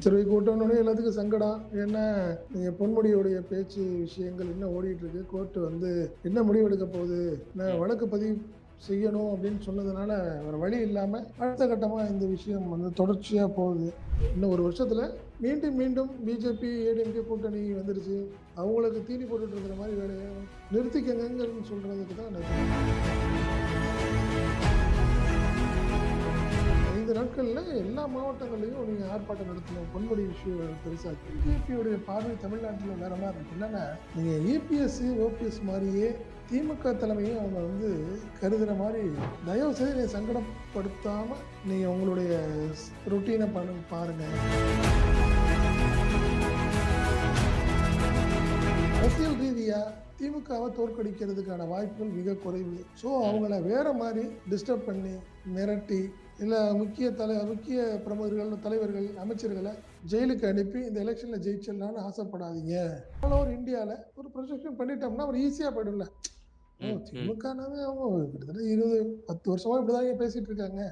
அமைச்சரவை கூட்டம்னு எல்லாத்துக்கும் சங்கடம் ஏன்னா நீங்கள் பொன்முடியுடைய பேச்சு விஷயங்கள் என்ன ஓடிட்டு இருக்கு கோர்ட்டு வந்து என்ன முடிவெடுக்க போகுது? என்ன வழக்கு பதிவு செய்யணும் அப்படின்னு சொன்னதுனால வேறு வழி இல்லாமல் அடுத்த கட்டமாக இந்த விஷயம் வந்து தொடர்ச்சியாக போகுது. இன்னும் ஒரு வருஷத்தில் மீண்டும் மீண்டும் பிஜேபி ஏடிஎம்கே கூட்டணி வந்துருச்சு. அவங்களுக்கு தீனி போட்டுட்டு இருக்கிற மாதிரி வேலையை நிறுத்திக்கங்கன்னு சொல்கிறதுக்கு தான் நான் ஐந்து நாட்களில் எல்லா மாவட்டங்களையும் நீங்கள் ஆர்ப்பாட்டம் நடத்தணும். பொன்முடி விஷயம் பெருசாக பிஜேபியுடைய பார்வை தமிழ்நாட்டில் வேற மாதிரி இருக்கு. என்னென்னா நீங்கள் ஏபிஎஸ்சி ஓபிஎஸ் மாதிரியே திமுக தலைமையும் அவங்க வந்து கருதுகிற மாதிரி தயவு செய்து நீங்கள் சங்கடப்படுத்தாமல் நீங்கள் உங்களுடைய ரொட்டீனை பண்ண பாருங்கள் அரசியல் ரீதியாக திமுகவை தோற்கடிக்கிறதுக்கான வாய்ப்புகள் மிக குறைவு. ஸோ அவங்கள வேற மாதிரி டிஸ்டர்ப் பண்ணி மிரட்டி இல்லை முக்கிய தலை முக்கிய பிரமுகர்கள் தலைவர்கள் அமைச்சர்களை ஜெயிலுக்கு அனுப்பி இந்த எலெக்ஷனில் ஜெயிச்சிடலாம்னு ஆசைப்படாதீங்க. ஆல் ஓவர் இந்தியாவில் ஒரு ப்ரொஜெக்ஷன் பண்ணிட்டோம்னா அவர் ஈஸியாக போயிடும்ல. திமுகனாவே அவங்க கிட்டத்தட்ட இருபது பத்து வருஷமா இப்படிதான் பேசிட்டு இருக்காங்க.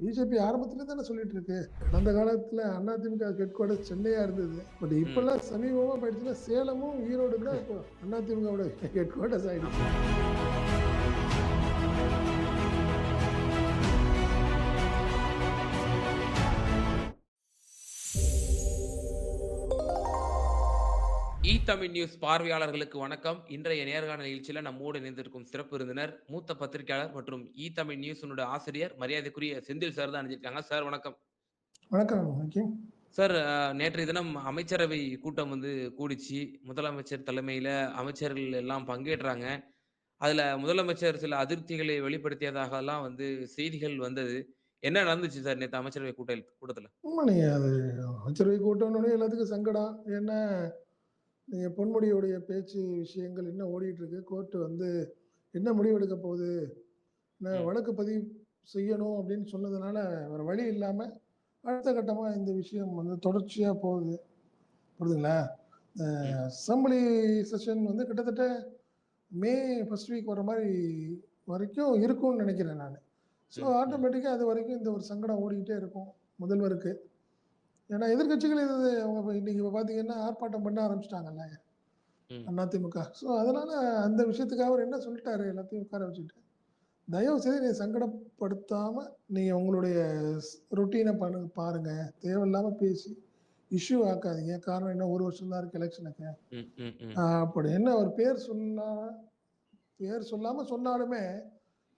பிஜேபி ஆரம்பத்துல தானே சொல்லிட்டு இருக்கு. கடந்த காலத்துல அதிமுக ஹெட் குவார்டர்ஸ் சென்னையா இருந்தது. பட் இப்பெல்லாம் சமீபமா போயிடுச்சுன்னா சேலமும் ஈரோடு தான் இப்போ அதிமுகவோட ஹெட் குவார்டர்ஸ் ஆயிடுச்சு தமிழ் நியூஸ் பார்வையாளர்களுக்கு வணக்கம். இன்றைய நேர்காணல் நிகழ்ச்சியில நம்மோடு இணைந்திருக்கும் சிறப்பு விருந்தினர் மூத்த பத்திரிகையாளர் மற்றும் இ தமிழ் நியூஸினுடைய ஆசிரியர் மரியாதைக்குரிய செந்தில் சார் தான் அணிஞ்சிருக்காங்க. சார் வணக்கம். வணக்கம் சார் நேற்றைய தினம் அமைச்சரவை கூட்டம் வந்து கூடிச்சு. முதலமைச்சர் தலைமையில அமைச்சர்கள் எல்லாம் பங்கேற்றாங்க. அதுல முதலமைச்சர் சில அதிருப்திகளை வெளிப்படுத்தியதாக எல்லாம் வந்து செய்திகள் வந்தது. என்ன நடந்துச்சு சார் நேற்று அமைச்சரவை கூட்ட கூட்டத்துல? ஆமா நீங்க அது அமைச்சரவை கூட்டம்னு எல்லாத்துக்கும் சங்கடம். ஏன்னா நீங்க பொன்முடியுடைய பேச்சு விஷயங்கள் என்ன ஓடிட்டு இருக்கு கோர்ட்டு வந்து என்ன முடிவெடுக்க போகுது? ம். வழக்கு பதிவு செய்யணும் அப்படின்னு சொன்னதுனால வேற வழி இல்லாமல் அடுத்த கட்டமாக இந்த விஷயம் வந்து தொடர்ச்சியாக போகுது. புரியுதுங்களா? அசம்பிளி செஷன் வந்து கிட்டத்தட்ட மே ஃபர்ஸ்ட் வீக் வர மாதிரி வரைக்கும் இருக்கும்னு நினைக்கிறேன் நான். ஸோ. ஆட்டோமேட்டிக்காக அது வரைக்கும் இந்த ஒரு சங்கடம் ஓடிக்கிட்டே இருக்கும் முதல்வருக்கு. ஏன்னா எதிர்க்கட்சிகள் இது அவங்க இன்னைக்கு இப்போ பார்த்தீங்கன்னா ஆர்ப்பாட்டம் பண்ண ஆரம்பிச்சிட்டாங்கல்ல. அதிமுக. ஸோ அதனால அந்த விஷயத்துக்காக அவர் என்ன சொல்லிட்டாரு எல்லாத்தையும் உட்கார வச்சுட்டு? தயவு செய்து நீ சங்கடப்படுத்தாம நீங்க உங்களுடைய ரொட்டீனை பண்ணு பாருங்க. தேவையில்லாம பேசி இஷ்யூ ஆக்காதீங்க. காரணம் என்ன? ஒரு வருஷம் தான் இருக்கு எலெக்ஷனுக்கு. அப்படி. என்ன அவர் பேர் சொன்னா பேர் சொல்லாம சொன்னாலுமே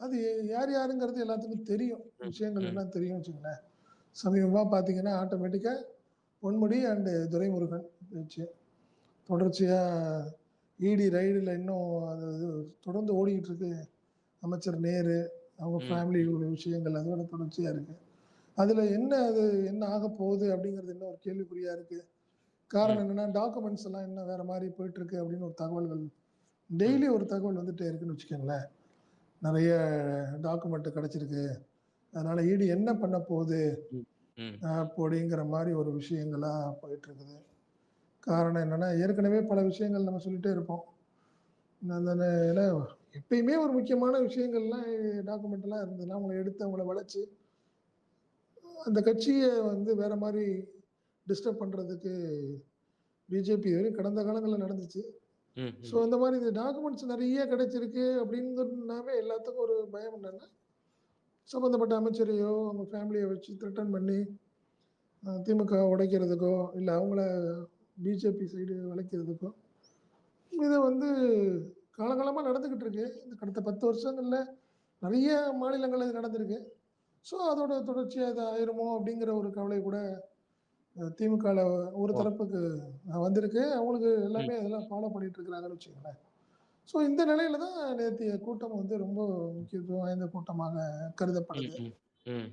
அது யார் யாருங்கிறது எல்லாத்துக்கும் தெரியும். விஷயங்கள். எல்லாம் தெரியும் வச்சுங்களேன் சமீபமாக பார்த்தீங்கன்னா ஆட்டோமேட்டிக்காக பொன்முடி அண்டு துரைமுருகன் பேச்சு தொடர்ச்சியாக இடி ரைடில் இன்னும் அது தொடர்ந்து ஓடிக்கிட்டு இருக்கு அமைச்சர் நேரு அவங்க ம். ஃபேமிலி விஷயங்கள் அதோட தொடர்ச்சியாக இருக்கு. அதில் என்ன அது என்ன ஆக போகுது அப்படிங்கிறது இன்னும் ஒரு கேள்விக்குறியாக இருக்கு. காரணம் என்னன்னா டாக்குமெண்ட்ஸ் எல்லாம் என்ன வேற மாதிரி போயிட்டு இருக்கு அப்படின்னு ஒரு தகவல்கள் டெய்லி ஒரு தகவல் வந்துட்டே இருக்குன்னு வச்சுக்கோங்களேன். நிறைய டாக்குமெண்ட் கிடைச்சிருக்கு. அதனால ஈடு என்ன பண்ண போகுது. அப்படிங்கிற மாதிரி ஒரு விஷயங்களா போயிட்டு இருக்குது காரணம் என்னன்னா ஏற்கனவே பல விஷயங்கள் நம்ம சொல்லிட்டே இருப்போம். ஏன்னா எப்பயுமே ஒரு முக்கியமான விஷயங்கள்லாம் டாக்குமெண்ட் எல்லாம் இருந்ததுன்னா அவங்கள எடுத்து அவங்கள வளைச்சு அந்த கட்சியை வந்து வேற மாதிரி டிஸ்டர்ப் பண்றதுக்கு பிஜேபி வரையும் கடந்த காலங்களில் நடந்துச்சு. ஸோ அந்த மாதிரி இந்த டாக்குமெண்ட்ஸ் நிறைய கிடைச்சிருக்கு அப்படிங்கிறதுனாவே எல்லாத்துக்கும் ஒரு பயம் என்னன்னா சம்மந்தப்பட்ட அமைச்சரையோ அவங்க ஃபேமிலியை வச்சு த்ரெட்டன் பண்ணி திமுக உடைக்கிறதுக்கோ இல்லை அவங்கள பிஜேபி சைடு வளைக்கிறதுக்கோ இது வந்து காலகாலமாக நடந்துக்கிட்டு இருக்கு. இந்த கடந்த பத்து வருஷங்களில் நிறைய மாநிலங்கள் இது நடந்திருக்கு. ஸோ அதோட தொடர்ச்சியாக இது ஆயிருமோ அப்படிங்கிற ஒரு கவலை கூட திமுகவில் ஒரு. தரப்புக்கு வந்திருக்கு. அவங்களுக்கு எல்லாமே அதெல்லாம் ஃபாலோ பண்ணிட்டு இருக்கிறாங்கன்னு வச்சுக்கோங்களேன். ஸோ இந்த நிலையில தான் நேற்றைய கூட்டம் வந்து ரொம்ப முக்கியத்துவம் வாய்ந்த கூட்டமாக கருதப்படுது.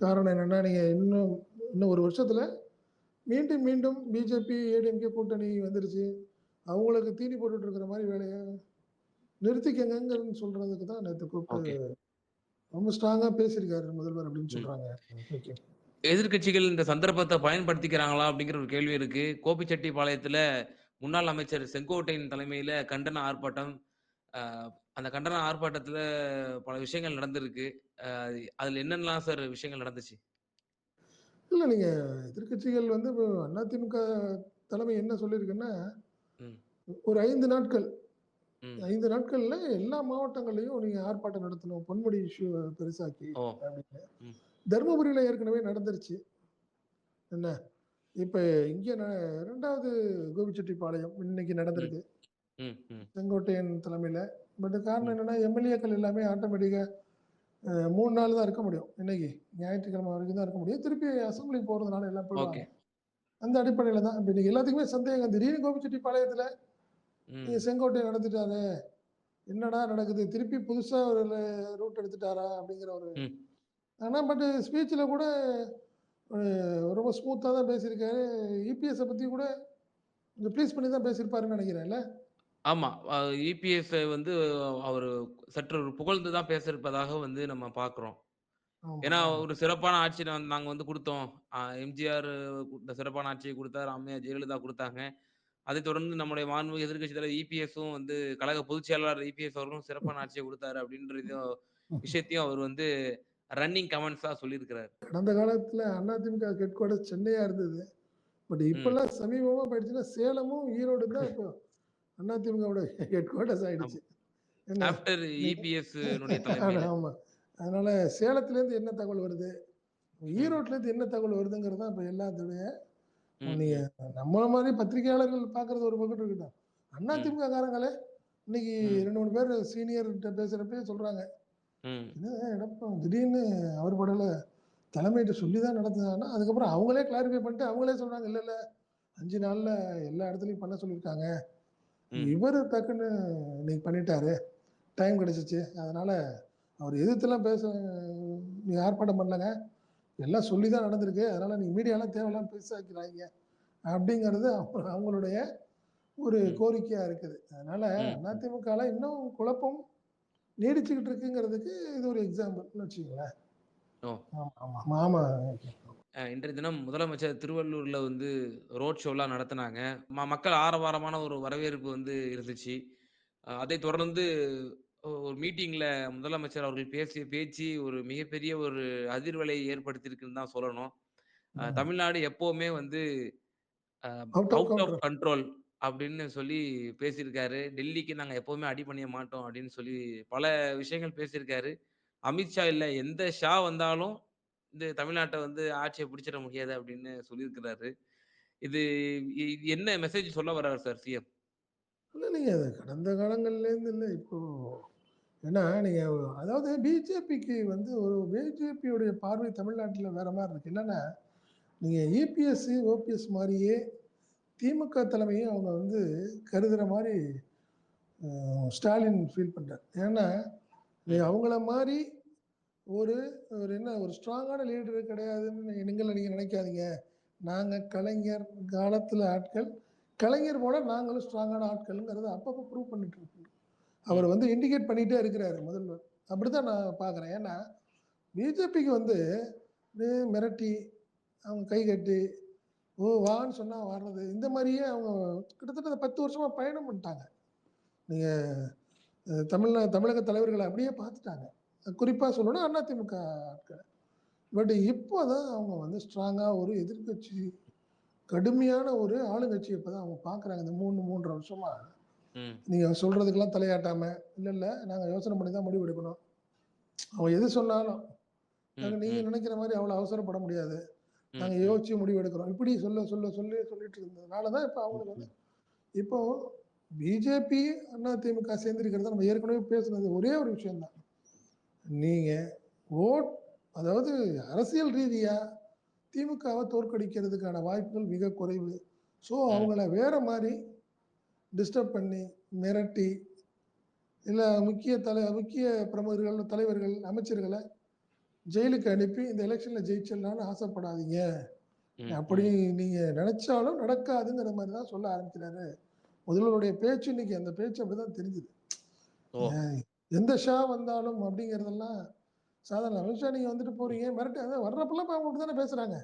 காரணம் என்னன்னா நீங்க இன்னும் இன்னும் ஒரு வருஷத்துல மீண்டும் மீண்டும் பிஜேபி ஏடிஎம்கே கூட்டணி வந்துருச்சு. அவங்களுக்கு தீனி போட்டுட்டு இருக்கிற மாதிரி வேலையை நிறுத்திக்கங்கன்னு சொல்றதுக்கு தான் நேற்று கூப்பிட்டு ரொம்ப ஸ்ட்ராங்கா பேசியிருக்காரு முதல்வர் அப்படின்னு. சொல்றாங்க. ஓகே எதிர்க்கட்சிகள் இந்த சந்தர்ப்பத்தை பயன்படுத்திக்கிறாங்களா அப்படிங்கிற ஒரு கேள்வி இருக்கு. கோபிச்செட்டிப்பாளையத்துல முன்னாள் அமைச்சர் செங்கோட்டையின் தலைமையில கண்டன ஆர்ப்பாட்டம் அந்த கண்டன ஆர்ப்பாட்டத்துல பல விஷயங்கள் நடந்திருக்கு. அதுல என்னென்னலாம் சார் விஷயங்கள் நடந்துச்சு? இல்ல நீங்க எதிர்க்கட்சிகள் வந்து இப்போ அதிமுக தலைமை என்ன சொல்லியிருக்குன்னா. ஒரு ஐந்து நாட்கள். ஐந்து நாட்கள்ல எல்லா மாவட்டங்கள்லயும் நீங்க ஆர்ப்பாட்டம் நடத்தணும் பொன்முடி இஷ்யூ பெருசாக்கி அப்படின்னு. தருமபுரியில ஏற்கனவே நடந்துருச்சு. என்ன? இப்ப இங்க ரெண்டாவது கோபிச்செட்டிப்பாளையம் இன்னைக்கு நடந்திருக்கு. செங்கோட்டையன் தலைமையில. பட் காரணம். என்னன்னா எம்எல்ஏக்கள் எல்லாமே ஆட்டோமேட்டிக்கா மூணு நாள் தான் இருக்க முடியும். இன்னைக்கு ஞாயிற்றுக்கிழமை வரைக்கும் தான் இருக்க முடியும். திருப்பி அசம்பிளி போறதுனால எல்லாம் போயிடுவாங்க. அந்த அடிப்படையில தான். இப்ப இன்னைக்கு எல்லாத்துக்குமே சந்தேகம் திடீர்னு கோபிச்செட்டிப்பாளையத்துல ம். நீங்க செங்கோட்டை நடத்திட்டாரு என்னடா நடக்குது? திருப்பி புதுசா ஒரு ரூட் எடுத்துட்டாரா? அப்படிங்கிற ஒரு ம். ஆனா பட் ஸ்பீச்சில் கூட ரொம்ப ஸ்மூத்தாக தான் பேசியிருக்காரு. இபிஎஸ்ஸை பற்றி கூட கொஞ்சம் ப்ளீஸ் பண்ணி தான் பேசியிருப்பாருன்னு நினைக்கிறேன்ல. ஆமா. இபிஎஸ் வந்து அவர் சற்று புகழ்ந்து தான் பேசியிருப்பதாக வந்து நம்ம பார்க்கிறோம். ஆமா, ஏன்னா. ஒரு சிறப்பான ஆட்சி நாங்க வந்து கொடுத்தோம். எம்ஜிஆர் இந்த சிறப்பான ஆட்சியை கொடுத்தார் அம்மையார் ஜெயலலிதா கொடுத்தாங்க. அதை தொடர்ந்து நம்முடைய மாண்பு எதிர்க்கட்சி தலைவர் இபிஎஸும் வந்து கழக பொதுச் செயலாளர் இபிஎஸ் அவர்களும் சிறப்பான ஆட்சியை கொடுத்தாரு அப்படின்ற விஷயத்தையும் அவர் வந்து ரன்னிங் கமெண்ட்ஸா சொல்லியிருக்கிறார். கடந்த காலத்துல அதிமுக ஹெட் குவார்டர்ஸ் சென்னையா இருந்தது. பட் இப்பெல்லாம் சமீபமா போயிடுச்சுன்னா சேலமும் ஈரோடு தான் இப்போ அதிமுகவோட ஹெட் குவார்டர்ஸ் ஆயிடுச்சு. ஆமா. அதனால சேலத்துல இருந்து என்ன தகவல் வருது? ஈரோட்ல இருந்து என்ன தகவல் வருதுங்கிறது தான் இப்ப எல்லாத்துடைய நீங்க நம்மள மாதிரி பத்திரிகையாளர்கள் பாக்குறது ஒரு பக்கம் இருக்கட்டும். அதிமுக காரங்களே இன்னைக்கு. ரெண்டு மூணு பேர் சீனியர் பேசுறப்பே சொல்றாங்க. ம், என்ன எடப்பா திடீர்னு அவர் படல தலைமையிட்ட சொல்லி தான் நடத்துனாங்கன்னா அதுக்கப்புறம் அவங்களே கிளாரிஃபை பண்ணிட்டு அவங்களே சொல்றாங்க இல்ல இல்ல. அஞ்சு நாள்ல எல்லா இடத்துலயும் பண்ண சொல்லியிருக்காங்க. இவர் டக்குன்னு இன்னைக்கு பண்ணிட்டாரு. டைம் கிடைச்சிச்சு. அதனால அவர் எதிர்த்துலாம் பேச நீ ஆர்ப்பாட்டம் பண்ணலங்க. எல்லாம் சொல்லி தான் நடந்திருக்கு. அதனால நீங்க மீடியாலாம் தேவையில்லாம் பேசாக்கிறாங்க அப்படிங்கிறது அவங்க- அவங்களுடைய ஒரு ம். கோரிக்கையா இருக்குது. அதனால ம். அதிமுகல இன்னும் குழப்பம் நீடிச்சுக்கிட்டு இருக்குங்கிறதுக்கு இது ஒரு எக்ஸாம்பிள்னு வச்சுக்கோங்களேன். ஓ. ஆமா ஆமா. இன்றைய தினம் முதலமைச்சர் திருவள்ளூர்ல வந்து ரோட் ஷோலாம் நடத்தினாங்க. ம- மக்கள் ஆரவாரமான ஒரு வரவேற்பு வந்து இருந்துச்சு. அதை தொடர்ந்து ஒ- ஒரு மீட்டிங்ல முதலமைச்சர் அவர்கள் பேசிய பேச்சு ஒரு மிகப்பெரிய ஒரு அதிர்வலை ஏற்படுத்தியிருக்குன்னு தான் சொல்லணும். ம். தமிழ்நாடு எப்பவுமே வந்து of அவுட் ஆஃப். கண்ட்ரோல் அப்படின்னு சொல்லி பேசியிருக்காரு. டெல்லிக்கு நாங்க எப்பவுமே அடி பண்ணிய மாட்டோம் அப்படின்னு சொல்லி பல விஷயங்கள் பேசியிருக்காரு. அமித்ஷா இல்ல எந்த ஷா வந்தாலும் இந்த தமிழ்நாட்டை வந்து ஆட்சியை பிடிச்சிட முடியாது அப்படின்னு சொல்லியிருக்கிறாரு. இது என்ன மெசேஜ் சொல்ல வர்றாரு சார் சிஎம் இல்லை நீங்க அது கடந்த காலங்கள்லேருந்து இல்லை இப்போ ஏன்னா நீங்க அதாவது பிஜேபிக்கு வந்து ஒரு பிஜேபியுடைய பார்வை தமிழ்நாட்டில் வேற மாதிரி இருக்கு. என்னன்னா நீங்க இபிஎஸ் ஓபிஎஸ் மாதிரியே திமுக தலைமையும் அவங்க வந்து கருதுற மாதிரி ஸ்டாலின் ஃபீல் பண்றாரு. ஏன்னா நீ அவங்கள மாதிரி ஒரு ஒரு என்ன ஒரு ஸ்ட்ராங்கான லீடர் கிடையாதுன்னு நீங்கள் நீங்கள் நினைக்காதீங்க. நாங்கள் கலைஞர் காலத்தில் ஆட்கள். கலைஞர் போல நாங்களும் ஸ்ட்ராங்கான ஆட்கள்ங்கிறத அப்பப்போ ப்ரூவ் பண்ணிட்டு இருக்கோம். அவர் வந்து இண்டிகேட் பண்ணிகிட்டே இருக்கிறாரு முதல்வர். அப்படிதான் நான் பார்க்குறேன். ஏன்னா பிஜேபிக்கு வந்து மிரட்டி அவங்க கை கட்டி ஓ வான்னு சொன்னால் வர்றது இந்த மாதிரியே அவங்க கிட்டத்தட்ட பத்து வருஷமாக பயணம் பண்ணிட்டாங்க. நீங்கள் தமிழ்நா தமிழக தலைவர்களை அப்படியே பார்த்துட்டாங்க. குறிப்பா சொல்லணும்னா அதிமுக ஆட்கள். பட் இப்போதான் அவங்க வந்து ஸ்ட்ராங்கா ஒரு எதிர்க்கட்சி கடுமையான ஒரு ஆளுங்கட்சி இப்பதான் அவங்க பார்க்கறாங்க இந்த மூணு மூன்றரை வருஷமா ம். நீங்க சொல்றதுக்கெல்லாம் தலையாட்டாம இல்ல இல்ல நாங்க யோசனை பண்ணி தான் முடிவு எடுக்கணும். அவன் எது சொன்னாலும் நாங்க ம், நீங்க ம், நினைக்கிற மாதிரி அவ்வளவு அவசரப்பட முடியாது. ம், நாங்க ம். யோசிச்சு முடிவு எடுக்கிறோம். இப்படி சொல்ல சொல்ல சொல்லி சொல்லிட்டு இருந்ததுனாலதான் இப்ப அவங்களுக்கு வந்து இப்போ பிஜேபி அதிமுக சேர்ந்திருக்கிறத நம்ம ஏற்கனவே பேசுனது ஒரே ஒரு விஷயம்தான். நீங்க ஓட் அதாவது அரசியல் ரீதியா திமுகவை தோற்கடிக்கிறதுக்கான வாய்ப்புகள் மிக குறைவு. ஸோ. அவங்கள வேற மாதிரி டிஸ்டர்ப் பண்ணி மிரட்டி இல்ல முக்கிய தலை முக்கிய பிரமுகர்கள் தலைவர்கள் அமைச்சர்களை ஜெயிலுக்கு அனுப்பி இந்த எலெக்ஷன்ல ஜெயிச்சிடலாம்னு ஆசைப்படாதீங்க. அப்படி நீங்க நினைச்சாலும் நடக்காதுங்கிற மாதிரி தான் சொல்ல ஆரம்பிக்கிறாரு. முதல்வருடைய பேச்சு இன்னைக்கு அந்த பேச்சு அப்படிதான் தெரிஞ்சுது. எந்த ஷா வந்தாலும் அப்படிங்கறதெல்லாம் சாதாரண அமித்ஷா நீங்க வந்துட்டு போறீங்க மிரட்டி அதான் வர்றப்பெல்லாம் இப்ப அவங்க தானே பேசுறாங்க.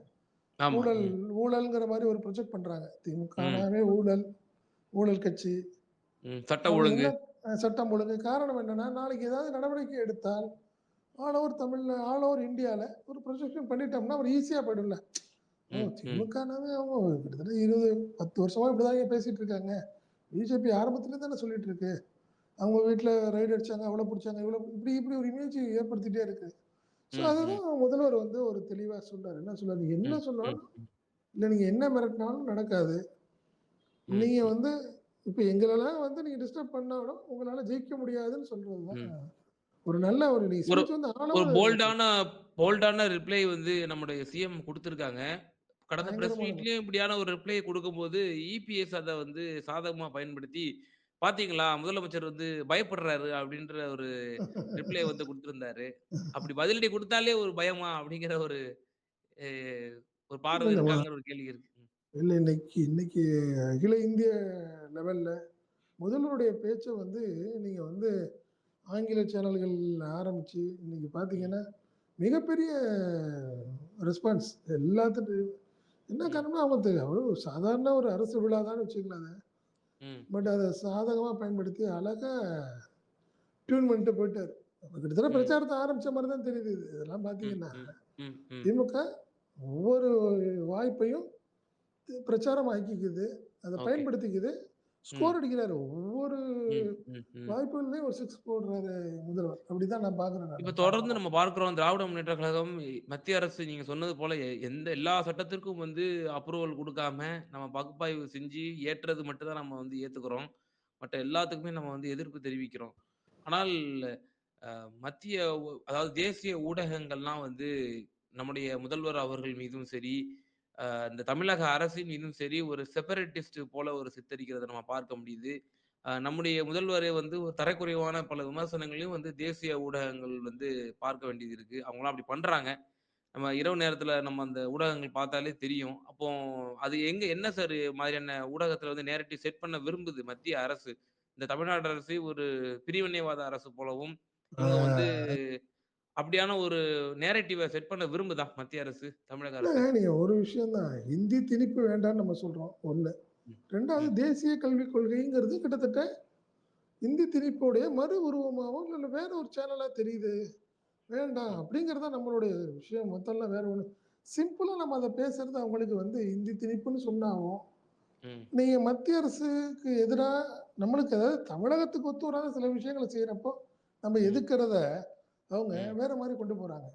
ஆமா. ஊழல் ஊழல்ங்கிற மாதிரி ஒரு ப்ரொஜெக்ட் பண்றாங்க. திமுகவே ஊழல் ஊழல் கட்சி. ம். சட்ட அவங்க ஒழுங்கு. சட்டம் ஒழுங்கு. காரணம் என்னன்னா நாளைக்கு ஏதாவது நடவடிக்கை எடுத்தால் ஆல் ஓவர் தமிழ்ல ஆல் ஓவர் இந்தியால ஒரு ப்ரொஜெக்ஷன் பண்ணிட்டோம்னா அவர் ஈஸியா போயிடும்ல. திமுகனாவே அவங்க கிட்டத்தட்ட இருபது பத்து வருஷமா இப்படிதான் பேசிட்டு இருக்காங்க. பிஜேபி ஆரம்பத்துல தானே சொல்லிட்டு இருக்கு. அவங்க வீட்டுல ரைடு அடிச்சாங்க அவ்வளவு பிடிச்சாங்க இவ்வளவு இப்படி இப்படி ஒரு இமேஜ் ஏற்படுத்திட்டே இருக்கு ஸோ. அதுதான் முதல்வர் வந்து ஒரு தெளிவா சொல்றாரு என்ன சொல்றாரு நீங்க என்ன சொன்னாலும். இல்ல நீங்க என்ன மிரட்டினாலும் நடக்காது நீங்க. வந்து இப்ப எங்களெல்லாம் வந்து நீங்க டிஸ்டர்ப் பண்ணாலும் உங்களால ஜெயிக்க முடியாதுன்னு சொல்றதுதான் ம். ஒரு நல்ல ஒரு ஒரு போல்டான போல்டான ரிப்ளை வந்து நம்முடைய சிஎம் குடுத்திருக்காங்க. கடந்த பிரஸ் மீட்லயும் இப்படியான ஒரு ரிப்ளை குடுக்கும்போது, இபிஎஸ் அத வந்து சாதகமா பயன்படுத்தி, "பாத்தீங்களா முதலமைச்சர் வந்து பயப்படுறாரு" அப்படின்ற ஒரு ரிப்ளை வந்து குடுத்திருந்தாரு. அப்படி பதிலடி குடுத்தாலே ஒரு பயமா? அப்படிங்கிற ஒரு ஒரு பார்வை இருக்காங்கிற ஒரு கேள்வி இருக்கு. இல்ல இன்னைக்கு இன்னைக்கு அகில இந்திய லெவல்ல முதல்வருடைய பேச்சை வந்து நீங்க வந்து ஆங்கில சேனல்கள் ஆரம்பிச்சு இன்னைக்கு ம். பாத்தீங்கன்னா மிகப்பெரிய ரெஸ்பான்ஸ் எல்லாத்துட்டும் என்ன ம். காரணம்னா அவங்க அவரு சாதாரண ஒரு அரசு விழாதான்னு வச்சுக்கலாம் அதை ம். பட் அதை சாதகமா பயன்படுத்தி அழகா டியூன் பண்ணிட்டு போயிட்டாரு கிட்டத்தட்ட. பிரச்சாரத்தை ஆரம்பிச்ச மாதிரி தான் தெரியுது இது. இதெல்லாம். ம். திமுக ஒவ்வொரு வாய்ப்பையும் பிரச்சாரம் ஆக்கிக்குது அதை. பயன்படுத்திக்குது. ஸ்கோர் அடிக்கிறாரு ஒவ்வொரு. வாய்ப்புகள்லயும் ஒரு சிக்ஸ் போடுறாரு முதல்வர் அப்படிதான் நான் பாக்குறேன் இப்ப தொடர்ந்து நம்ம பார்க்கிறோம் திராவிட முன்னேற்ற கழகம் மத்திய அரசு நீங்க சொன்னது போல எந்த எல்லா சட்டத்திற்கும் வந்து அப்ரூவல் குடுக்காம, நம்ம பகுப்பாய்வு செஞ்சு ஏற்றது மட்டும் தான் நம்ம வந்து ஏத்துக்கிறோம். மற்ற எல்லாத்துக்குமே நம்ம வந்து எதிர்ப்பு தெரிவிக்கிறோம். ஆனால் மத்திய அதாவது தேசிய ஊடகங்கள்லாம் வந்து நம்முடைய முதல்வர் அவர்கள் மீதும் சரி, இந்த தமிழக அரசின் மீதும் சரி, ஒரு செப்பரேட்டிஸ்ட் போல ஒரு சித்தரிக்கிறத நம்ம பார்க்க முடியுது. நம்முடைய முதல்வரே வந்து ஒரு தரக்குறைவான பல விமர்சனங்களையும் வந்து தேசிய ஊடகங்கள் வந்து பார்க்க வேண்டியது இருக்கு. அவங்கலாம் அப்படி பண்றாங்க. நம்ம இரவு நேரத்தில நம்ம அந்த ஊடகங்கள் பார்த்தாலே தெரியும். அப்போ அது எங்க என்ன சார் மாதிரியான ஊடகத்தில வந்து நேரட்டிவ் செட் பண்ண விரும்புது மத்திய அரசு? இந்த தமிழ்நாடு அரசு ஒரு பிரிவினைவாத அரசு போலவும், வந்து அப்படியான ஒரு நேரட்டிவ செட் பண்ண விரும்புதா மத்திய அரசு, தமிழக அரசு? நீங்க ஒரு விஷயம் தான் இந்தி திணிப்பு வேண்டாம்னு நம்ம சொல்றோம் ஒண்ணு. ரெண்டாவது. தேசிய கல்விக் கொள்கைங்கிறது கிட்டத்தட்ட இந்தி திணிப்புடைய மறு உருவமாகவும் இல்ல வேற ஒரு சேனலா தெரியுது வேண்டாம். அப்படிங்கறத நம்மளுடைய விஷயம் மொத்தம்ல வேற ஒண்ணு சிம்பிளா நம்ம அதை பேசுறது அவங்களுக்கு வந்து இந்தி திணிப்புன்னு சொன்னாவும். நீங்க மத்திய அரசுக்கு எதிரா நம்மளுக்கு அதாவது தமிழகத்துக்கு ஒத்து வராத சில விஷயங்களை செய்யறப்போ நம்ம ம். அவங்க. வேற மாதிரி கொண்டு போறாங்க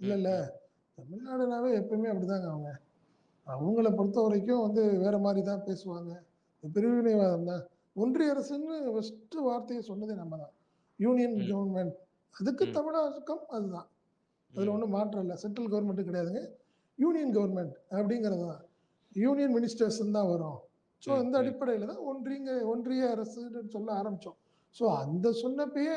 இல்ல. இல்ல. தமிழ்நாடுனாவே எப்பவுமே அப்படிதாங்க அவங்க அவங்கள பொறுத்த வரைக்கும் வந்து வேற மாதிரி தான் பேசுவாங்க இந்த பிரிவினைவாதம் தான் ஒன்றிய அரசுன்னு ஃபர்ஸ்ட் வார்த்தையை சொன்னதே நம்ம தான் யூனியன். கவர்மெண்ட் அதுக்கு. தமிழகம் அதுதான் அதுல. ஒன்றும் மாற்றம் இல்லை சென்ட்ரல் கவர்மெண்ட் கிடையாதுங்க யூனியன் கவர்மெண்ட் அப்படிங்கிறது தான் யூனியன் மினிஸ்டர்ஸ் தான் வரும் ஸோ ம். அடிப்படையில் தான் ஒன்றிய ஒன்றிய அரசுன்னு சொல்ல ஆரம்பிச்சோம் ஸோ அந்த சொன்னப்பயே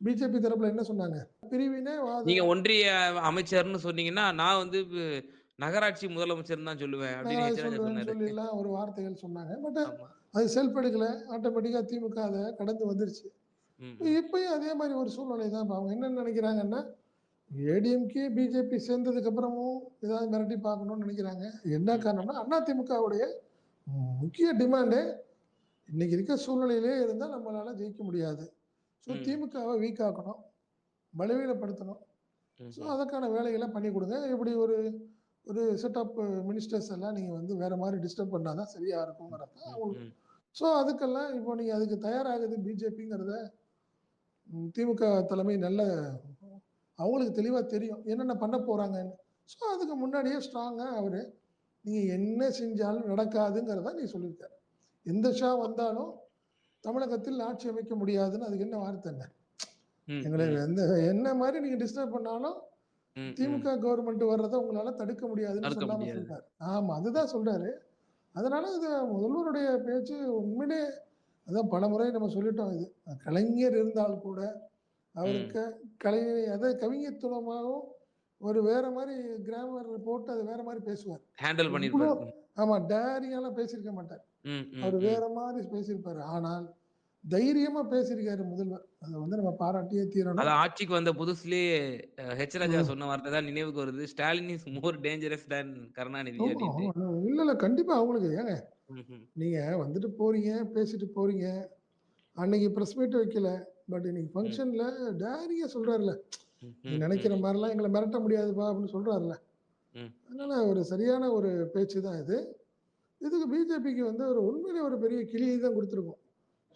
பிஜேபி தரப்புல என்ன சொன்னாங்க பிரிவினை நீங்க ஒன்றிய அமைச்சர்ன்னு சொன்னீங்கன்னா, நான் வந்து நகராட்சி முதலமைச்சர்ன்னு தான் சொல்லுவேன். சொல்லிலாம் ஒரு வார்த்தைகள் சொன்னாங்க பட். அது செல்ஃப் எடுக்கல ஆட்டோமேட்டிக்காக திமுக அதை கடந்து வந்துருச்சு. இப்பயும் அதே மாதிரி ஒரு சூழ்நிலை தான் அவங்க என்ன நினைக்கிறாங்கன்னா ஏடிஎம்கே பிஜேபி சேர்ந்ததுக்கு அப்புறமும் ஏதாவது மிரட்டி பார்க்கணும்னு நினைக்கிறாங்க என்ன. காரணம்னா அதிமுகவுடைய முக்கிய டிமாண்டே இன்னைக்கு இருக்க சூழ்நிலையிலே இருந்தால் நம்மளால ஜெயிக்க முடியாது ஸோ. திமுகவை வீக் ஆக்கணும் பலவீனப்படுத்தணும். ஸோ. அதற்கான வேலைகளை பண்ணி கொடுங்க இப்படி ஒரு ஒரு செட் ஆஃப் மினிஸ்டர்ஸ் எல்லாம் நீங்கள் வந்து வேற மாதிரி டிஸ்டர்ப் பண்ணாதான் சரியா இருக்குங்கிறது தான் ம். அவங்களுக்கு ம். ஸோ அதுக்கெல்லாம் இப்போ நீங்கள் அதுக்கு தயாராகுது பிஜேபிங்கிறத திமுக தலைமை நல்ல அவங்களுக்கு தெளிவாக தெரியும் என்னென்ன பண்ண போகிறாங்கன்னு ஸோ அதுக்கு முன்னாடியே ஸ்ட்ராங்காக அவர் நீங்கள் என்ன செஞ்சாலும் நடக்காதுங்கிறத நீ சொல்லியிருக்காரு எந்த ஷா வந்தாலும் தமிழகத்தில் ஆட்சி அமைக்க முடியாதுன்னு அதுக்கு என்ன வார்த்தை என்ன ம். எங்களை ம். எந்த என்ன மாதிரி நீங்கள் டிஸ்டர்ப் பண்ணாலும். திமுக கவர்மெண்ட் வர்றதை உங்களால தடுக்க முடியாதுன்னு சொல்லாம. சொல்றாரு ஆமா அதுதான் சொல்றாரு அதனால இது முதல்வருடைய பேச்சு உண்மையிலே அதான் பலமுறை நம்ம சொல்லிட்டோம் இது கலைஞர் இருந்தால் கூட. அவருக்கு கலை அதாவது கவிஞத்துவமாகவும் ஒரு வேற மாதிரி கிராமர் போட்டு அது வேற மாதிரி பேசுவார் ஹேண்டில் இவ்வளோ பண்ணியிருப்பாரு. ஆமா டேரியாலாம் பேசியிருக்க மாட்டார். அவர். வேற மாதிரி பேசியிருப்பாரு ஆனால் தைரியமா பேசியிருக்காரு முதல்வர் அதை வந்து நம்ம பாராட்டியே தீரணும் அது ஆட்சிக்கு வந்த புதுசுலயே ஹெச். ராஜா. சொன்ன வார்த்தை தான் நினைவுக்கு வருது. Stalin is more dangerous than Karunanidhi இல்ல இல்ல கண்டிப்பா அவங்களுக்கு ஏங்க. நீங்க வந்துட்டு போறீங்க பேசிட்டு போறீங்க அன்னைக்கு ப்ரெஸ் மீட் வைக்கல பட் இன்னைக்கு. ஃபங்க்ஷன்ல டேரியா சொல்றாருல. நினைக்கிற. மாதிரிலாம் எங்களை மிரட்ட முடியாதுப்பா அப்படின்னு சொல்றாருல. அதனால ஒரு சரியான ஒரு பேச்சு தான் இது இதுக்கு பிஜேபிக்கு வந்து ஒரு உண்மையிலே ஒரு பெரிய கிளியை தான் கொடுத்துருக்கோம்.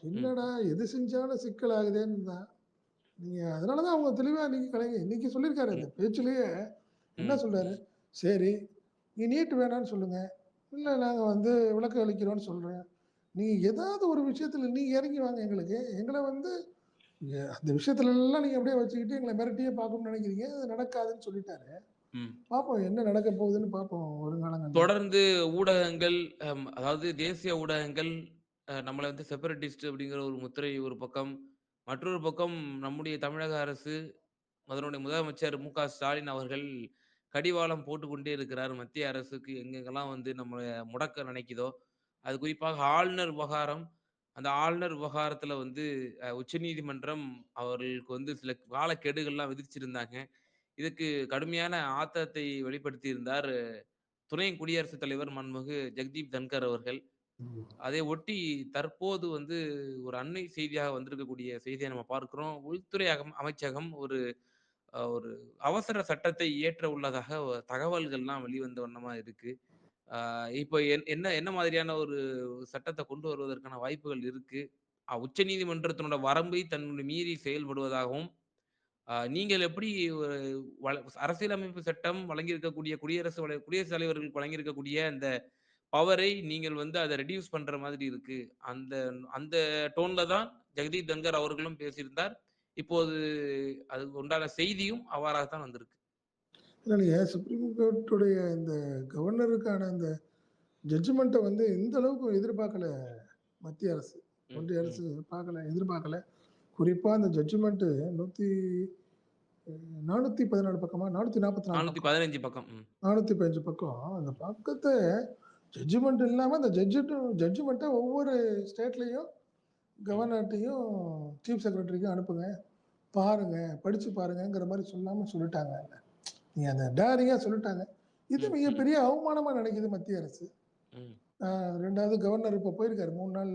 என்னடா எது செஞ்சாலும் சிக்கல் ஆகுதேன்னு தான் நீங்க அதனாலதான் அவங்க தெளிவா இன்னைக்கு கலைஞர் இன்னைக்கு சொல்லியிருக்காரு அந்த பேச்சுலயே. என்ன ம். சொல்றாரு? சரி நீ நீட் வேணாம்னு சொல்லுங்க. இல்ல நாங்க வந்து விளக்கு அளிக்கிறோம்னு சொல்றேன். நீங்க ஏதாவது ஒரு விஷயத்துல நீங்க இறங்கி வாங்க எங்களுக்கு. எங்களை வந்து அந்த விஷயத்துல எல்லாம் நீங்க அப்படியே வச்சுக்கிட்டு எங்களை மிரட்டியே பார்க்கணும்னு நினைக்கிறீங்க. அது நடக்காதுன்னு சொல்லிட்டாரு. பார்ப்போம் என்ன நடக்க போகுதுன்னு பார்ப்போம் வருங்காலங்கள் தொடர்ந்து ஊடகங்கள் அதாவது தேசிய ஊடகங்கள் நம்மளை வந்து செப்பரேட்டிஸ்ட் அப்படிங்கிற ஒரு முத்திரை ஒரு பக்கம் மற்றொரு பக்கம் நம்முடைய தமிழக அரசு அதனுடைய முதலமைச்சர் மு க ஸ்டாலின் அவர்கள் கடிவாளம் போட்டுக்கொண்டே இருக்கிறார். மத்திய அரசுக்கு எங்கெங்கெல்லாம் வந்து நம்மளை முடக்க நினைக்குதோ அது குறிப்பாக ஆளுநர் விவகாரம் அந்த ஆளுநர் விவகாரத்துல வந்து உச்சநீதிமன்றம் அவர்களுக்கு வந்து சில காலக்கெடுகள்லாம் விதிச்சிருந்தாங்க. இதுக்கு கடுமையான ஆத்தத்தை வெளிப்படுத்தி இருந்தார் துணை குடியரசுத் தலைவர் மன்மிகு ஜெகதீப் தன்கர் அவர்கள். அதை ஒட்டி தற்போது வந்து ஒரு அண்மை செய்தியாக வந்திருக்கக்கூடிய செய்தியை நம்ம பார்க்கிறோம். உள்துறை அமைச்சகம் ஒரு ஒரு அவசர சட்டத்தை இயற்ற உள்ளதாக தகவல்கள்லாம் வெளிவந்த வண்ணமா இருக்கு. இப்போ என்- என்ன என்ன மாதிரியான ஒரு சட்டத்தை கொண்டு வருவதற்கான வாய்ப்புகள் இருக்கு? உச்ச நீதிமன்றத்தினோட வரம்பை தன்னுடைய மீறி செயல்படுவதாகவும் நீங்கள் எப்படி ஒரு அரசியலமைப்பு சட்டம் வழங்கியிருக்கக்கூடிய குடியரசு குடியரசுத் தலைவர்களுக்கு வழங்கியிருக்கக்கூடிய அந்த பவரை நீங்கள் வந்து அதை ரெடியூஸ் பண்ற மாதிரி இருக்கு. அந்த அந்த டோன்ல தான் ஜெகதீப் தன்கர் அவர்களும் பேசியிருந்தார். இப்போது அது உண்டான செய்தியும் அவ்வாறாகத்தான் வந்திருக்கு. இல்லைங்க. சுப்ரீம் கோர்ட்டுடைய இந்த கவர்னருக்கான அந்த ஜட்ஜ்மெண்ட்டை வந்து இந்த அளவுக்கு எதிர்பார்க்கல மத்திய அரசு. ஒன்றிய. அரசு பார்க்கல எதிர்பார்க்கல. குறிப்பாக அந்த ஜட்ஜ்மெண்ட்டு நூற்றி நானூற்றி பதினாலு பக்கமா? நானூற்றி நாற்பத்தி நாலு பதினஞ்சு பக்கம் நானூற்றி பதினஞ்சு பக்கம். அந்த பக்கத்தை ஜட்ஜ்மெண்ட் இல்லாமல் அந்த ஜட்ஜு ஜட்ஜ்மெண்ட்டை ஒவ்வொரு ஸ்டேட்லேயும் கவர்னர்ட்டையும் சீஃப் செக்ரட்டரிக்கும் அனுப்புங்க. பாருங்க படிச்சு பாருங்கங்கிற மாதிரி சொல்லாமல் சொல்லிட்டாங்க. நீ அந்த டேரிங்காக சொல்லிட்டாங்க. இது மிகப்பெரிய அவமானமாக நினைக்குது மத்திய அரசு. ரெண்டாவது கவர்னர் இப்போ போயிருக்காரு. மூணு நாள்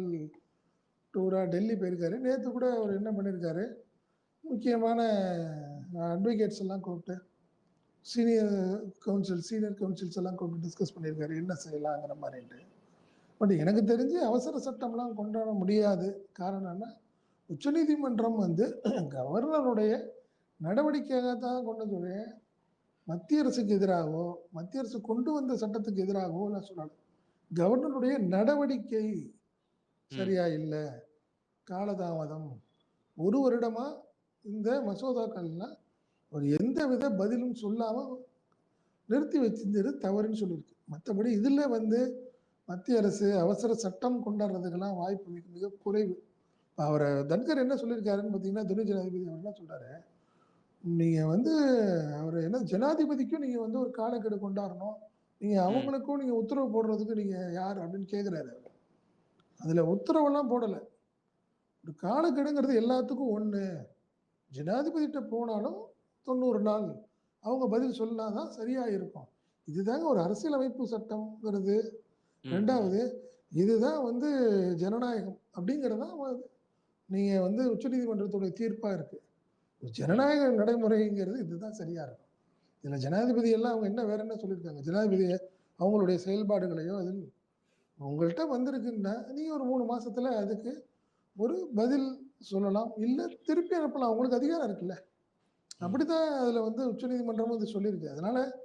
டூராக டெல்லி போயிருக்காரு. நேற்று கூட அவர் என்ன பண்ணியிருக்காரு முக்கியமான அட்வொகேட்ஸ் எல்லாம் கூப்பிட்டு சீனியர் கவுன்சில் சீனியர் கவுன்சில்ஸ் எல்லாம் கூப்பிட்டு டிஸ்கஸ் பண்ணியிருக்காரு என்ன செய்யலாங்கிற மாதிரின்ட்டு. பட் எனக்கு தெரிஞ்சு அவசர சட்டம்லாம் கொண்டாட முடியாது. காரணம் என்ன? உச்சநீதிமன்றம் வந்து கவர்னருடைய நடவடிக்கையாக தான் கொண்டு வந்து மத்திய அரசுக்கு எதிராகவோ மத்திய அரசு கொண்டு வந்த சட்டத்துக்கு எதிராகவோ நான் சொல்லலாம் கவர்னருடைய நடவடிக்கை சரியா இல்லை? காலதாமதம். ஒரு வருடமா இந்த மசோதாக்கள்லாம் ஒரு எந்த வித பதிலும் சொல்லாம நிறுத்தி வச்சிருந்தது தவறுன்னு சொல்லியிருக்கு. மற்றபடி இதுல வந்து மத்திய அரசு அவசர சட்டம் கொண்டாடுறதுக்கெல்லாம் வாய்ப்பு மிக மிக குறைவு. இப்ப அவரை தன்கர் என்ன சொல்லியிருக்காருன்னு பார்த்தீங்கன்னா துணை ஜனாதிபதி அவர் என்ன சொல்றாரு? நீங்க வந்து அவர் என்ன ஜனாதிபதிக்கும் நீங்க வந்து ஒரு காலக்கெடு கொண்டாடணும். நீங்க அவங்களுக்கும் நீங்க உத்தரவு போடுறதுக்கு நீங்க யார் அப்படின்னு கேட்குறாரு அவர். அதுல உத்தரவெல்லாம் போடல. ஒரு காலக்கெடுங்கிறது எல்லாத்துக்கும் ஒண்ணு. ஜனாதிபதிகிட்ட போனாலும் தொண்ணூறு நாள். அவங்க பதில் சொன்னாதான் சரியா இருக்கும். இதுதாங்க ஒரு அரசியலமைப்பு சட்டம்ங்கிறது. ரெண்டாவது இதுதான் வந்து ஜனநாயகம் அப்படிங்கிறது தான் வந்து நீங்க வந்து உச்சநீதிமன்றத்துடைய தீர்ப்பா இருக்கு. ஜனநாயக நடைமுறைங்கிறது இதுதான் சரியா இருக்கும். இதுல ஜனாதிபதி எல்லாம் அவங்க என்ன வேற என்ன சொல்லியிருக்காங்க? ஜனாதிபதியை அவங்களுடைய செயல்பாடுகளையோ அதில் உங்கள்கிட்ட வந்திருக்குன்னா நீங்க ஒரு மூணு மாசத்துல அதுக்கு ஒரு பதில் சொல்லலாம். இல்ல திருப்பி அனுப்பலாம். உங்களுக்கு அதிகாரம் இருக்குல்ல. அப்படித்தான் அதுல வந்து உச்சநீதிமன்றமும் இது சொல்லியிருக்கு. அதனால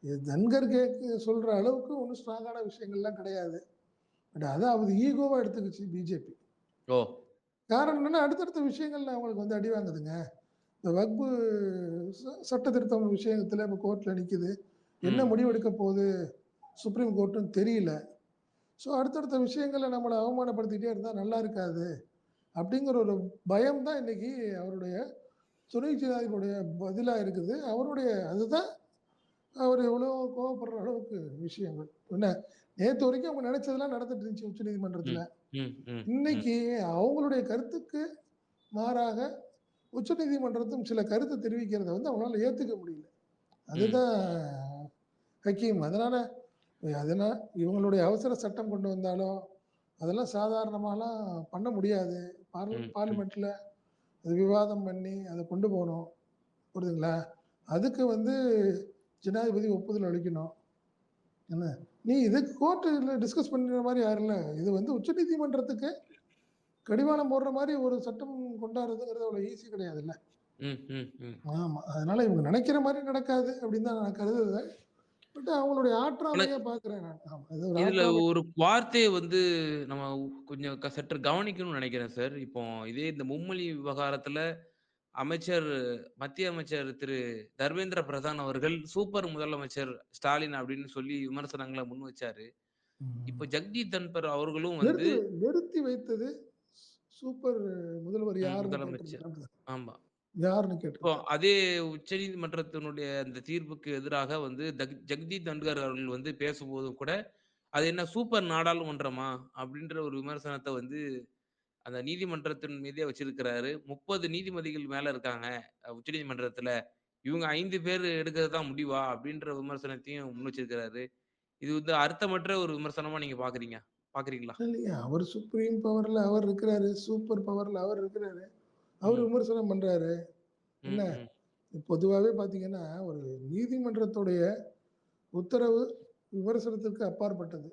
இது கேக்கு சொல்ற அளவுக்கு ஒன்றும் ஸ்ட்ராங்கான விஷயங்கள்லாம் கிடையாது. பட் அதாவது ஈகோவா எடுத்துக்கிச்சு பிஜேபி ஓ. காரணம் என்னன்னா அடுத்தடுத்த விஷயங்கள்ல அவங்களுக்கு வந்து அடி வாங்குதுங்க. இந்த வக்பு ச- சட்ட திருத்தம் விஷயத்துல இப்போ கோர்ட்ல நிக்குது. என்ன. முடிவெடுக்க போகுது? சுப்ரீம் கோர்ட்டும் தெரியல. ஸோ அடுத்தடுத்த விஷயங்களை நம்மளை அவமானப்படுத்திட்டே இருந்தால் நல்லா இருக்காது. அப்படிங்கிற ஒரு பயம் தான் இன்னைக்கு அவருடைய துணை ஜனாதிபதியுடைய பதிலாக இருக்குது. அவருடைய அதுதான் அவர் எவ்வளோ கோவப்படுற அளவுக்கு விஷயங்கள். என்ன நேற்று வரைக்கும் அவங்க நினைச்சதெல்லாம் நடந்துட்டு இருந்துச்சு ம், ம். இன்னைக்கு அவங்களுடைய கருத்துக்கு மாறாக உச்சநீதிமன்றத்தும் சில கருத்து தெரிவிக்கிறத வந்து அவங்களால ஏத்துக்க முடியல. அதுதான் ஹக்கீம். அதனால அதனால் இவங்களுடைய அவசர சட்டம் கொண்டு வந்தாலோ அதெல்லாம் சாதாரணமாலாம் பண்ண முடியாது. பார்ல. பார்லிமெண்ட்ல அது விவாதம் பண்ணி அதை கொண்டு போகணும். புரியுதுங்களா? அதுக்கு வந்து ஜனாதிபதி ஒப்புதல் அளிக்கணும். என்ன? நீ இது கோர்ட்டில் டிஸ்கஸ் பண்ணுற மாதிரி யாரும் இல்லை. இது வந்து உச்சநீதிமன்றத்துக்கு கடிவாளம் போடுற மாதிரி ஒரு சட்டம் கொண்டாடுறதுங்கிறது அவ்வளோ ஈஸி கிடையாதுல்ல. ம், ம், ம். ஆமா. அதனால இவங்க நினைக்கிற மாதிரி நடக்காது அப்படின்னு தான் நான் கருதுறேன். பட் அவங்களுடைய ஆற்றாமையா இதுல ஒரு வார்த்தையை வந்து நம்ம கொஞ்சம் சற்று கவனிக்கணும்னு நினைக்கிறேன் சார் இப்போ இதே இந்த மும்மொழி விவகாரத்துல அமைச்சர் மத்திய அமைச்சர் திரு. தர்மேந்திர பிரதான் அவர்கள் சூப்பர் முதலமைச்சர் ஸ்டாலின் அப்படின்னு சொல்லி விமர்சனங்களை முன் வச்சாரு. இப்போ ஜெகதீப் தன்பர் அவர்களும் வந்து நிறுத்தி வைத்தது சூப்பர் முதல்வர் யாருன்னு முதலமைச்சர். ஆமா. யாருன்னு அதே உச்சநீதிமன்றத்தினுடைய அந்த தீர்ப்புக்கு எதிராக வந்து ஜெகதீப் தன்கர் அவர்கள் வந்து பேசும்போதும் கூட அது என்ன சூப்பர் நாடாளுமன்றமா? அப்படின்ற ஒரு விமர்சனத்தை வந்து அந்த நீதிமன்றத்தின் மீதே வச்சிருக்கிறாரு. முப்பது நீதிபதிகள் மேல இருக்காங்க அஹ் உச்சநீதிமன்றத்துல இவங்க ஐந்து பேர் எடுக்கிறது தான் முடிவா? அப்படின்ற விமர்சனத்தையும் முன் வச்சிருக்கிறாரு. இது வந்து அர்த்தமற்ற ஒரு விமர்சனமா நீங்க பாக்குறீங்க? பாக்குறீங்களா? இல்லையா அவர் சுப்ரீம் பவர்ல அவர் இருக்கிறாரு. சூப்பர் பவர்ல அவர் இருக்கிறாரு. அவர் விமர்சனம் பண்றாரு. என்ன? பொதுவாகவே பார்த்தீங்கன்னா ஒரு நீதிமன்றத்துடைய உத்தரவு விமர்சனத்திற்கு அப்பாற்பட்டது.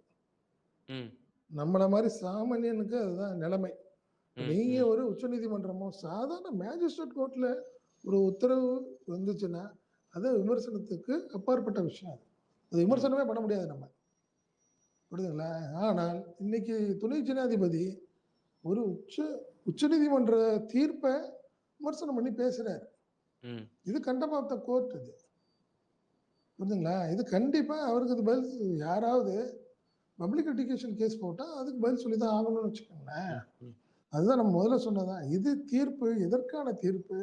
நம்மள மாதிரி சாமானியனுக்கு அதுதான் நிலைமை. நீங்க ஒரு உச்சநீதிமன்றமோ சாதாரண மேஜிஸ்ட்ரேட் கோர்ட்ல ஒரு உத்தரவு வந்துச்சுன்னா அது விமர்சனத்துக்கு அப்பாற்பட்ட விஷயம் அது. அது விமர்சனமே பண்ண முடியாது நம்ம. புரியுதுங்களா? ஆனால் இன்னைக்கு துணை ஜனாதிபதி ஒரு உச்ச உச்சநீதிமன்ற தீர்ப்பை விமர்சனம் பண்ணி பேசுறாரு. இது கண்டமாப்த கோர்ட் இது. புரியுதுங்களா இது கண்டிப்பா அவருக்கு இது பதில் யாராவது பப்ளிக் எஜுகேஷன் கேஸ் போட்டா அதுக்கு பதில் சொல்லி தான் ஆகணும்னு வச்சுக்கோங்களேன். அதுதான் நம்ம முதல்ல சொன்னதான் இது தீர்ப்பு எதற்கான தீர்ப்பு?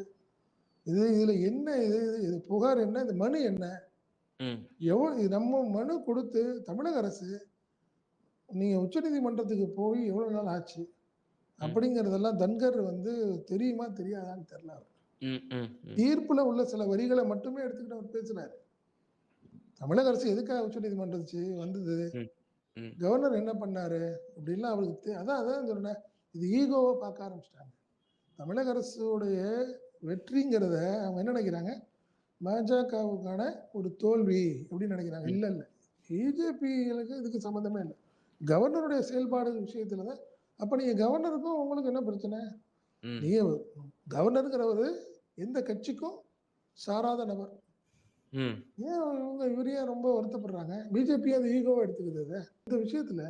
இது இதுல என்ன இது இது- இது புகார் என்ன இந்த மனு என்ன? இது நம்ம மனு கொடுத்து தமிழக அரசு நீங்க உச்சநீதிமன்றத்துக்கு போய் எவ்வளவு நாள் ஆச்சு? அப்படிங்கறதெல்லாம் தன்கர் வந்து தெரியுமா தெரியாதான்னு தெரியல அவர். தீர்ப்புல உள்ள சில வரிகளை மட்டுமே எடுத்துக்கிட்டு அவர் பேசுறாரு தமிழக அரசு எதுக்காக உச்சநீதிமன்றத்துக்கு வந்தது? ம், ம், கவர்னர் என்ன பண்ணாரு? அப்படின்லாம் அவருக்கு அதான் அதான் சொன்னேன். இது ஈகோவை பார்க்க ஆரம்பிச்சிட்டாங்க. தமிழக அரசுடைய வெற்றிங்கிறத அவங்க என்ன நினைக்கிறாங்க? பாஜகவுக்கான ஒரு தோல்வி அப்படின்னு நினைக்கிறாங்க. இல்ல இல்ல. பிஜேபிகளுக்கு இதுக்கு சம்மந்தமே இல்லை. கவர்னருடைய செயல்பாடு விஷயத்துல தான் அப்ப நீங்க கவர்னருக்கும் உங்களுக்கு என்ன பிரச்சனை? ம், நீங்க கவர்னருங்கிறவர் எந்த கட்சிக்கும் சாராத நபர். ஏன் இவங்க இவர் ஏன் ரொம்ப வருத்தப்படுறாங்க? பிஜேபி அது ஈகோவா எடுத்துக்குது அதை. இந்த விஷயத்துல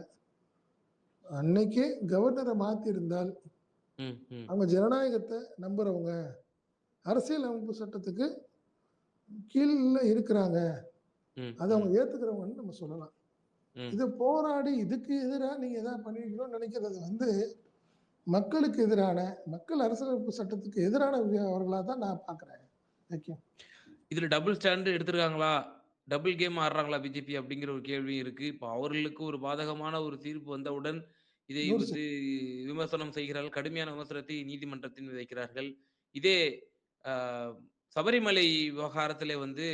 அன்னைக்கே கவர்னரை மாத்தி இருந்தால் அவங்க ஜனநாயகத்தை நம்புறவங்க அரசியல் அமைப்பு சட்டத்துக்கு கீழே இருக்கிறாங்க. அதை அவங்க ஏத்துக்கிறவங்கன்னு நம்ம சொல்லலாம். இது போராடி இதுக்கு எதிராக நீங்க எதாவது பண்ணிக்கணும்னு நினைக்கிறது வந்து மக்களுக்கு எதிரான மக்கள் அரசியலமைப்பு சட்டத்துக்கு எதிரான அவர்களா தான் நான் பாக்குறேன் ஓகே இதுல டபுள் ஸ்டாண்டு எடுத்திருக்காங்களா? டபுள் கேம் ஆடுறாங்களா பிஜேபி அப்படிங்கிற ஒரு கேள்வியும் இருக்கு. இப்போ அவர்களுக்கு ஒரு பாதகமான ஒரு தீர்ப்பு வந்தவுடன் இதை வந்து விமர்சனம் செய்கிறார்கள். கடுமையான விமர்சனத்தை நீதிமன்றத்தின் வைக்கிறார்கள். இதே ஆஹ், சபரிமலை விவகாரத்திலே வந்து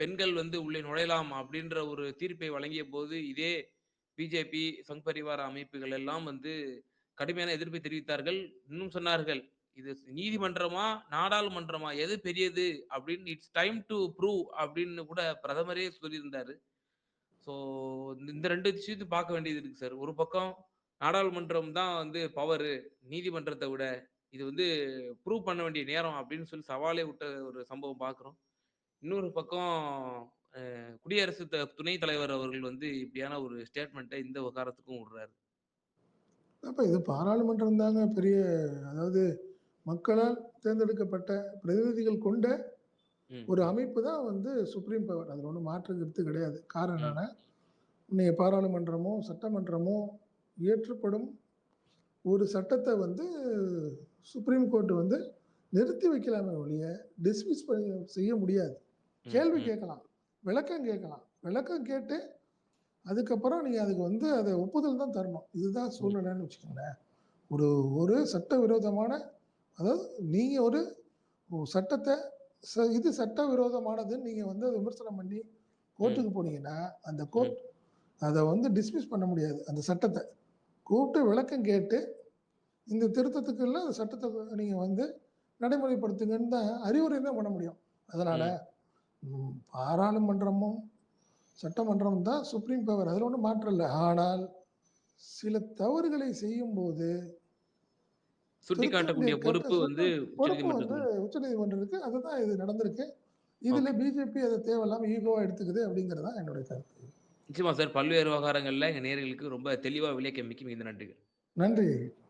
பெண்கள் வந்து உள்ளே நுழையலாம் அப்படின்ற ஒரு தீர்ப்பை வழங்கிய போது இதே பிஜேபி சங் பரிவார அமைப்புகள் எல்லாம் வந்து கடுமையான எதிர்ப்பை தெரிவித்தார்கள். இன்னும் சொன்னார்கள் இது நீதிமன்றமா நாடாளுமன்றமா எது பெரியது அப்படின்னு இட்ஸ் டைம் டு ப்ரூவ் அப்படின்னு கூட பிரதமரே சொல்லியிருந்தாரு. ஸோ இந்த ரெண்டு விஷயத்தையும் பார்க்க வேண்டியது இருக்கு சார். ஒரு பக்கம் நாடாளுமன்றம் தான் வந்து பவரு நீதிமன்றத்தை விட இது வந்து ப்ரூவ் பண்ண வேண்டிய நேரம் அப்படின்னு சொல்லி சவாலே விட்ட ஒரு சம்பவம் பார்க்குறோம். இன்னொரு பக்கம் குடியரசு த- துணைத் தலைவர் அவர்கள் வந்து இப்படியான ஒரு ஸ்டேட்மெண்ட்டை இந்த விவகாரத்துக்கும் விடுறாரு. அப்ப இது பாராளுமன்றம் தாங்க பெரிய அதாவது மக்களால் தேர்ந்தெடுக்கப்பட்ட பிரதிநிதிகள் கொண்ட ஒரு அமைப்பு தான் வந்து சுப்ரீம் பவர் அதில் ஒன்றும் மாற்று கருத்து கிடையாது. காரணம் என்னன்னா இன்னைய பாராளுமன்றமோ சட்டமன்றமோ இயற்றப்படும் ஒரு சட்டத்தை வந்து சுப்ரீம் கோர்ட் வந்து நிறுத்தி வைக்கலாமே ஒழிய டிஸ்மிஸ் பண்ணி செய்ய முடியாது. கேள்வி கேட்கலாம். விளக்கம் கேட்கலாம். விளக்கம் கேட்டு அதுக்கப்புறம் நீங்கள் அதுக்கு வந்து அதை ஒப்புதல் தான் தரணும். இதுதான் சூழ்நிலைன்னு வச்சுக்கோங்களேன். ஒரு ஒரு சட்டவிரோதமான அதாவது நீங்கள் ஒரு சட்டத்தை ச- இது சட்டவிரோதமானதுன்னு நீங்கள் வந்து அதை விமர்சனம் பண்ணி கோர்ட்டுக்கு போனீங்கன்னா அந்த கோர்ட் அதை வந்து டிஸ்மிஸ் பண்ண முடியாது. அந்த சட்டத்தை. கூப்பிட்டு விளக்கம் கேட்டு இந்த திருத்தத்துக்குள்ள அந்த சட்டத்தை நீங்கள் வந்து நடைமுறைப்படுத்துங்கன்னு தான் அறிவுரை தான் பண்ண முடியும். அதனால பாராளுமன்றமும் சட்டமன்றம் தான் சுப்ரீம் பவர் அதில் ஒன்றும் மாற்றம் இல்லை. ஆனால் சில தவறுகளை செய்யும்போது சுட்டி திருத்த காட்டக்கூடிய வேண்டிய பொறுப்பு வந்து பொறுப்பு வந்து உச்சநீதிமன்றத்துக்கு அதுதான் இது நடந்திருக்கு. இதுல பிஜேபி அதை தேவையில்லாம ஈகோவா எடுத்துக்குது அப்படிங்கறதா என்னுடைய கருத்து. நிச்சயமா சார். பல்வேறு விவகாரங்கள்ல எங்க நேயர்களுக்கு ரொம்ப தெளிவா விளக்கியமைக்கு மிகுந்த நன்றிகள். நன்றி.